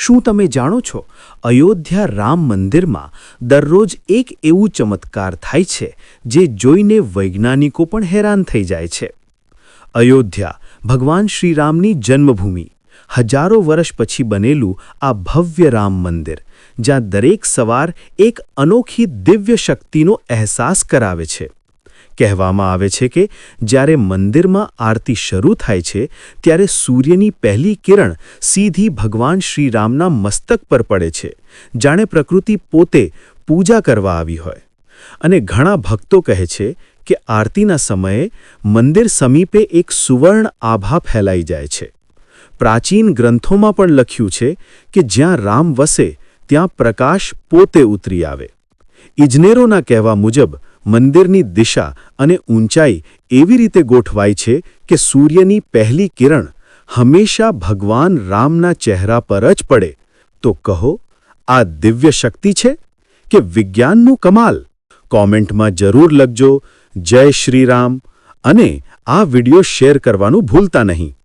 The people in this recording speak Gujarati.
શું તમે જાણો છો? અયોધ્યા રામ મંદિરમાં દરરોજ એક એવું ચમત્કાર થાય છે, જે જોઈને વૈજ્ઞાનિકો પણ હેરાન થઈ જાય છે. અયોધ્યા ભગવાન શ્રીરામની જન્મભૂમિ. હજારો વર્ષ પછી બનેલું આ ભવ્ય રામ મંદિર, જ્યાં દરેક સવાર એક અનોખી દિવ્ય શક્તિનો અહેસાસ કરાવે છે. કહેવામાં આવે છે કે જ્યારે મંદિરમાં આરતી શરૂ થાય છે, ત્યારે સૂર્યની પહેલી કિરણ સીધી ભગવાન શ્રીરામના મસ્તક પર પડે છે, જાણે પ્રકૃતિ પોતે પૂજા કરવા આવી હોય. અને ઘણા ભક્તો કહે છે કે આરતીના સમયે મંદિર સમીપે એક સુવર્ણ આભા ફેલાઈ જાય છે. પ્રાચીન ગ્રંથોમાં પણ લખ્યું છે કે જ્યાં રામ વસે, ત્યાં પ્રકાશ પોતે ઉતરી આવે. ઇજનેરોના કહેવા મુજબ, મંદિરની દિશા અને ઊંચાઈ એવી રીતે ગોઠવાય છે કે સૂર્યની પહેલી કિરણ હંમેશા ભગવાન રામના ચહેરા પર જ પડે. તો કહો, આ દિવ્ય શક્તિ છે કે વિજ્ઞાનનું કમાલ? કોમેન્ટમાં જરૂર લખજો, જય શ્રી રામ. અને આ વિડિયો શેર કરવાનું ભૂલતા નહીં.